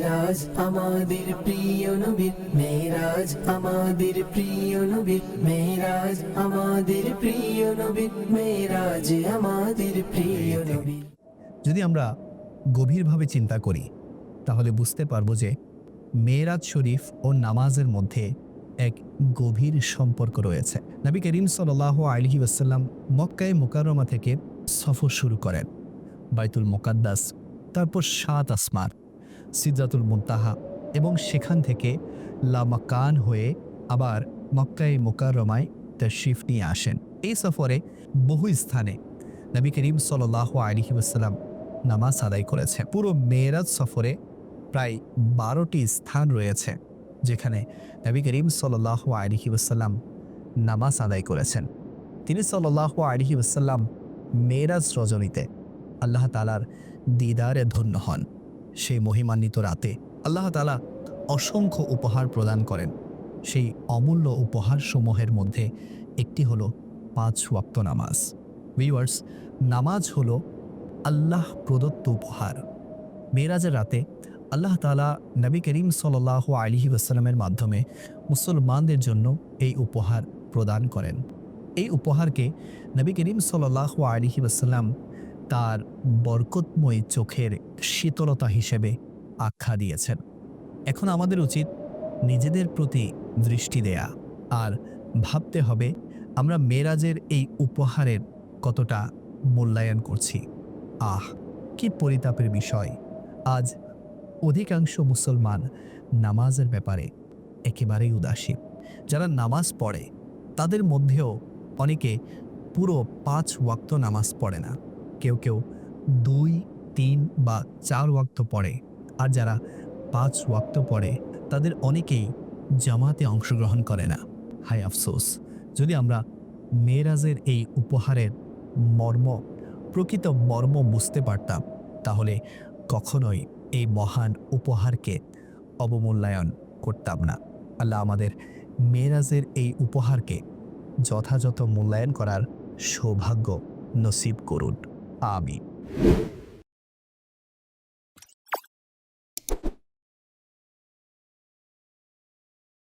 মেরাজ আমাদের প্রিয় নবীর মেরাজ আমাদের প্রিয় নবীর মেরাজ আমাদের প্রিয় নবীর মেরাজ আমাদের প্রিয় নবীর যদি আমরা গভীরভাবে চিন্তা করি তাহলে বুঝতে পারব যে মেয়েরাজ শরীফ ও নামাজের মধ্যে এক গভীর সম্পর্ক রয়েছে। নবী করিম সাল আলহি ওয়াসাল্লাম মক্কায় মোকাররমা থেকে সফর শুরু করেন। বাইতুল মোকাদ্দাস তারপর সাত আসমান সিদ্রাতুল মুনতাহা এবং সেখান থেকে লামাকান হয়ে আবার মক্কায় মোকাররমায় তশরিফ নিয়ে আসেন। এই সফরে বহু স্থানে নবী করিম সাল আলহি নামাজ আদায় করেছে পুরো মেয়েরাজ সফরে প্রায় বারোটি স্থান রয়েছে যেখানে নবী করিম সাল্লাহ আলহি ওসাল্লাম নামাজ আদায় করেছেন। তিনি সাল্লাহ আলহি ওসাল্লাম মেয়েরাজ রজনীতে আল্লাহ তালার দিদারে ধন্য হন। সেই মহিমান্বিত রাতে আল্লাহ তালা অসংখ্য উপহার প্রদান করেন। সেই অমূল্য উপহারসমূহের মধ্যে একটি হলো পাঁচ ওয়াক্ত নামাজ। ভিউয়ার্স নামাজ হলো আল্লাহ প্রদত্ত উপহার। মেয়েরাজের রাতে আল্লাহ তালা নবী করিম সাল্লাহ আলিহি ওয়াসালামের মাধ্যমে মুসলমানদের জন্য এই উপহার প্রদান করেন। এই উপহারকে নবী করিম সাল্লাহ আলিহি ওয়াসাল্লাম তার বরকতময় চোখের শীতলতা হিসেবে আখ্যা দিয়েছেন। এখন আমাদের উচিত নিজেদের প্রতি দৃষ্টি দেয়া আর ভাবতে হবে আমরা মেরাজের এই উপহারের কতটা মূল্যায়ন করছি। আহ, কি পরিতাপের বিষয়। আজ অধিকাংশ মুসলমান নামাজের ব্যাপারে একেবারেই উদাসীন। যারা নামাজ পড়ে, তাদের মধ্যেও অনেকে পুরো পাঁচ ওয়াক্ত নামাজ পড়ে না। কেউ কেউ দুই, তিন বা চার ওয়াক্ত পড়ে। আর যারা পাঁচ ওয়াক্ত পড়ে, তাদের অনেকেই জামাতে অংশগ্রহণ করে না। হায় আফসোস, যদি আমরা মেয়েরাজের এই উপহারের মর্ম, প্রকৃত মর্ম বুঝতে পারতাম, তাহলে কখনোই এই মহান উপহারকে অবমূল্যায়ন করতাম না। আল্লাহ আমাদের মেয়েরাজের এই উপহারকে যথাযথ মূল্যায়ন করার সৌভাগ্য নসিব করুন। Amém.